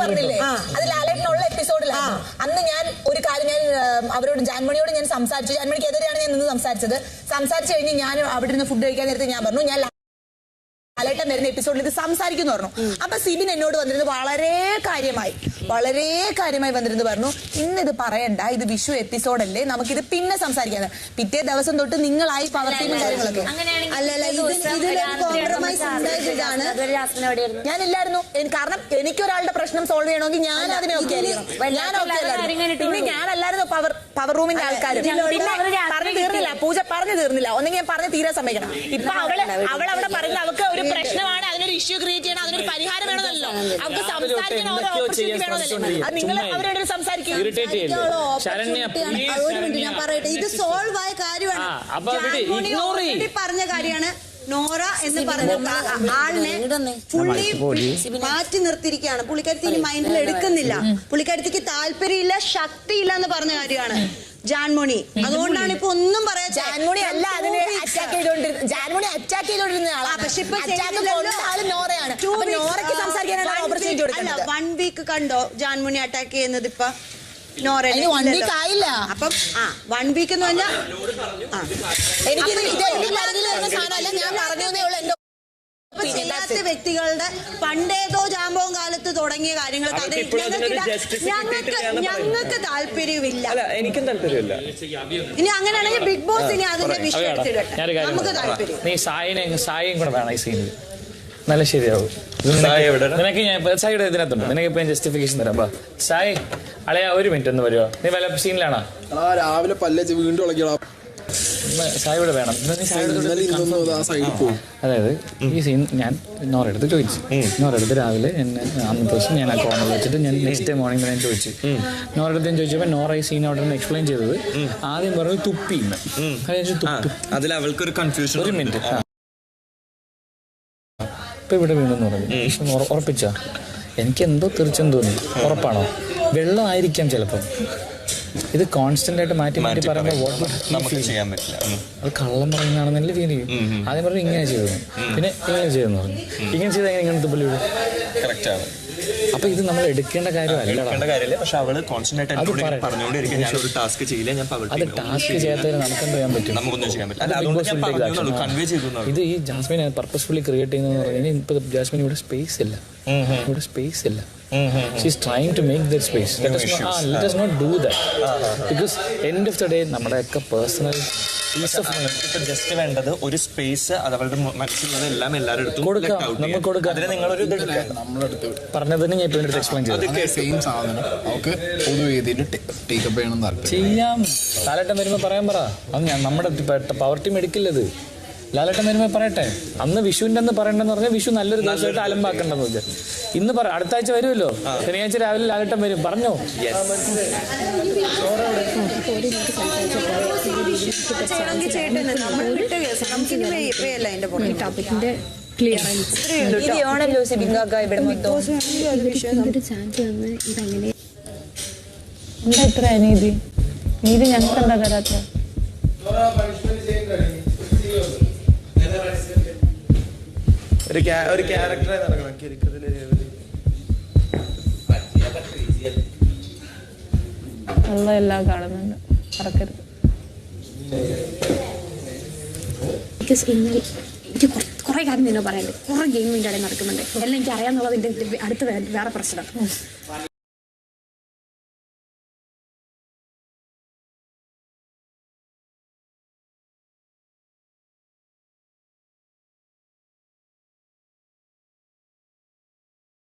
പറഞ്ഞില്ലേ? അത് ലാലേട്ടനുള്ള എപ്പിസോഡിലാണ് അന്ന് ഞാൻ ഒരു കാര്യം ഞാൻ അവരോട് ജാൻമണിയോട് ഞാൻ സംസാരിച്ചു. ജാൻമണിക്ക് എതിരെയാണ് ഞാൻ നിന്ന് സംസാരിച്ചത്. സംസാരിച്ചു കഴിഞ്ഞ് ഞാൻ അവിടെ നിന്ന് ഫുഡ് കഴിക്കാൻ നേരത്തെ ഞാൻ പറഞ്ഞു ഞാൻ ലാലേട്ടൻ വരുന്ന എപ്പിസോഡിൽ ഇത് സംസാരിക്കുന്നു പറഞ്ഞു. അപ്പൊ സിബിൻ എന്നോട് വന്നിരുന്നത് വളരെ കാര്യമായി. വളരെ കാര്യമായി വന്നിരുന്നു പറഞ്ഞു. ഇന്ന് ഇത് പറയണ്ട. ഇത് വിഷു എപ്പിസോഡല്ലേ നമുക്കിത് പിന്നെ സംസാരിക്കാം പിറ്റേ ദിവസം തൊട്ട് നിങ്ങളായി പവർ ടീമും കാര്യങ്ങളൊക്കെ. അല്ലല്ല ഇത് ഇതിലൊരു കോംപ്രമൈസ് ഇതാണ് ഞാനില്ലായിരുന്നു. കാരണം എനിക്കൊരാളുടെ പ്രശ്നം സോൾവ് ചെയ്യണമെങ്കിൽ ഞാൻ അതിനെ ഓക്കെ ഞാൻ ഓക്കെ പിന്നെ ഞാനല്ലായിരുന്നു പവർ പവർ റൂമിന്റെ ആൾക്കാർ പറഞ്ഞു തീർന്നില്ല. പൂജ പറഞ്ഞു തീർന്നില്ല. ഒന്നെങ്കിൽ ഞാൻ പറഞ്ഞു തീരാൻ സമ്മതിക്കണം. ഇപ്പൊ അവൾ അവൾ അവിടെ പറയുന്നത് അവൾക്ക് ഒരു പ്രശ്നമാണ് അതിനൊരു ഇഷ്യൂ ക്രിയേറ്റ് ചെയ്യണം അതിനൊരു പരിഹാരം വേണമെന്നല്ലോ അവർക്ക് സംസാരിക്കാൻ ഓരോ ഓപ്പർച്യൂണിറ്റി അത് നിങ്ങൾ അവരോട് സംസാരിക്കും ഞാൻ. പറയട്ടെ. ഇത് സോൾവ് ആയ കാര്യമാണ്. പറഞ്ഞ കാര്യമാണ്. നോറ എന്ന് ആ- ആളിനെ പുള്ളി മാറ്റി നിർത്തിയിരിക്കുകയാണ്. പുള്ളിക്കാരത്തി ഇനി മൈൻഡിൽ എടുക്കുന്നില്ല. പുള്ളിക്കാരത്തിക്ക് താല്പര്യമില്ല ശക്തിയില്ല എന്ന് പറഞ്ഞ കാര്യമാണ് ജാൻമോണി. അതുകൊണ്ടാണ് ഇപ്പൊ ഒന്നും പറയാ ജാൻമോണി അല്ല അതിനെ അറ്റാക്ക് ചെയ്തോണ്ടിരുന്നത് ജാൻമോണി അറ്റാക്ക് ചെയ്തോണ്ടിരുന്ന ആളാ ആളാണ്. പക്ഷെ ഇപ്പൊ നോറയാണ്. നോറയ്ക്ക് സംസാരിക്കാനുള്ള ഓപ്പർച്യൂണിറ്റി week- അല്ല വൺ വീക്ക് കണ്ടോ ജാൻമോണി അറ്റാക്ക് ചെയ്യുന്നത് ഇപ്പൊ? നോറ ആയില്ല. അപ്പം ആ വൺ വീക്ക് എന്ന് പറഞ്ഞാൽ ആ. എനിക്ക് സാധനമല്ല ഞാൻ പറഞ്ഞേ ഉള്ളൂ എന്റെ ഇപ്പൊ ചെയ്യാത്ത വ്യക്തികളുടെ പണ്ടേതോ ജാമ്പവും കാലത്ത് തുടങ്ങിയ കാര്യങ്ങൾ ഞങ്ങൾക്ക് ഞങ്ങൾക്ക് താല്പര്യമില്ല. അല്ല എനിക്കും താല്പര്യമില്ല. ഇനി അങ്ങനെയാണെങ്കിൽ ബിഗ് ബോസ് ഇനി അതിന്റെ വിഷയം എടുത്തിടട്ടെ നമുക്ക്. താല്പര്യം. സായിനെ സായിയും കൂടെ വേണം ഈ സീനിൽ നല്ല ശരിയാവും. നിനക്ക് ഞാൻ സായിയുടെ ഇതിനകത്തുണ്ട്. നിനക്ക് ഇപ്പൊ ജസ്റ്റിഫിക്കേഷൻ തരാം. ബാ സായി അളയാ ഒരു മിനിറ്റ് ഒന്ന് വരുവോ? നീ വല്ല സീനിലാണോ ആ രാവിലെ പല്ലച്ച് വീണ്ടും വേണം. സായിയുടെ പോകും അതായത് ഈ സീൻ ഞാൻ നോറെടുത്ത് ചോദിച്ചു. നോറെടുത്ത് രാവിലെ എന്നെ അന്നത്തെ ദിവസം ഞാൻ ആ കോണർ വെച്ചിട്ട് ഞാൻ നെക്സ്റ്റ് ഡേ മോർണിംഗ് ഞാൻ ചോദിച്ചു. നോറെടുത്ത് ഞാൻ ചോദിച്ചപ്പോൾ നോറ ഈ സീൻ അവിടെ നിന്ന് എക്സ്പ്ലെയിൻ ചെയ്തത് ആദ്യം പറഞ്ഞു തുപ്പി എന്ന് തുപ്പി. അതിൽ അവൾക്കൊരു കൺഫ്യൂഷൻ ഒരു മിനിറ്റ്. ഇപ്പൊ ഇവിടെ വീണെന്ന് പറഞ്ഞു. ഉറപ്പിച്ച? എനിക്ക് എന്തോ തീർച്ചയായും തോന്നി. ഉറപ്പാണോ? വെള്ളമായിരിക്കാം ചിലപ്പം. ഇത് കോൺസ്റ്റന്റ് ആയിട്ട് മാറ്റി മാറ്റി പറയുമ്പോൾ നമുക്ക് ചെയ്യാൻ പറ്റില്ല. അത് കള്ളം പറയുന്നതാണെന്നല്ലേ ഫീൽ ചെയ്യും. ആദ്യം പറഞ്ഞു ഇങ്ങനെ ചെയ്തു പിന്നെ ഇങ്ങനെ ചെയ്തെന്ന് പറഞ്ഞു. ഇങ്ങനെ ചെയ്താൽ എങ്ങനെ ഇങ്ങനെ കറക്റ്റ് ആണ്. അപ്പൊ ഇത് നമ്മൾ എടുക്കേണ്ട കാര്യമില്ല പക്ഷെ അവൾ കോൺസ്റ്റന്റ് ആയിട്ട് എന്നോട് പറഞ്ഞുകൊണ്ടിരിക്കും ഞാൻ ഒരു ടാസ്ക് ചെയ്യില്ല ഞാൻ അത് ടാസ്ക് ചെയ്യാൻ പറ്റും? നമുക്കൊന്നും ചെയ്യാൻ പറ്റില്ല. ഇത് ഈ ജാസ്മിൻ പർപ്പസ്ഫുള്ളി ക്രിയേറ്റ് ചെയ്യുന്നതെന്ന് പറഞ്ഞാൽ ഇപ്പൊ ജാസ്മിൻ ഇവിടെ സ്പേസ് ഇല്ല. ഇവിടെ സ്പേസ് ഇല്ല. She's trying to make the space let do that. because end of the day നമ്മുടെയൊക്കെ പേഴ്സണൽ പീസ് ഓഫ് ഇപ്പൊ ജസ്റ്റ് വേണ്ടത് ഒരു സ്പേസ് അത് മനസ്സിലുള്ളത് എല്ലാം എല്ലാവരും കൊടുക്കാം. let out നമുക്ക് ചെയ്യാം. കൊടുക്കാം. അതിന് നിങ്ങളൊരു ഇത് എടുക്കാം. നമ്മളെടുത്ത് പറഞ്ഞതിന് ഞാൻ ഇപ്പൊ എടുത്ത് എക്സ്പ്ലെയിൻ ചെയ്തു. അതേ സെയിം സാധനം. അവർക്ക് പൊതുവേദിയിൽ ടേക്കപ്പ് ചെയ്യണം താല്പര്യം ചെയ്യാം. ലാലേട്ടൻ വരുമ്പോ പറയാൻ പറ. അത് ഞാൻ നമ്മുടെ പവർ ടീം എടുക്കില്ലത് ലാലേട്ടൻ വരുമ്പോ പറയട്ടെ. അന്ന് വിഷുവിന്റെ അന്ന് പറയണ്ടെന്ന് പറഞ്ഞാൽ വിഷു നല്ലൊരു ദിവസമായിട്ട് അലമ്പാക്കണ്ടെന്ന് വെച്ചാൽ ഇന്ന് പറ അടുത്ത ആഴ്ച വരുമല്ലോ ശനിയാഴ്ച രാവിലെ ലാലേട്ടൻ വരും. പറഞ്ഞോ. നമുക്ക് ഒരു മിനിറ്റ് സംസാരിച്ചാൽ ഈ ടോപ്പിക്കിന്റെ ക്ലിയറൻസ് ഇവർക്ക് ചാൻസ് തന്ന് ഇതങ്ങനെ എത്ര അനീതി? നീതി ഞങ്ങൾക്ക് എന്താ തരാത്ത? ഒരു ഒരു ക്യാരക്ടറായി നടക്കണം. കിരിക്കത്തിലെ ഉള്ള എല്ലാം കാണുന്നുണ്ട്. മറക്കരുത്. എനിക്ക് കുറേ കാര്യം നിന്നോ പറയാനുണ്ട്. കുറേ ഗെയിം ഇതിന്റെ ഇടയിൽ നടക്കുന്നുണ്ട്. എല്ലാം എനിക്ക് അറിയാമെന്നുള്ളത് എന്റെ അടുത്ത വേറെ പ്രശ്നം.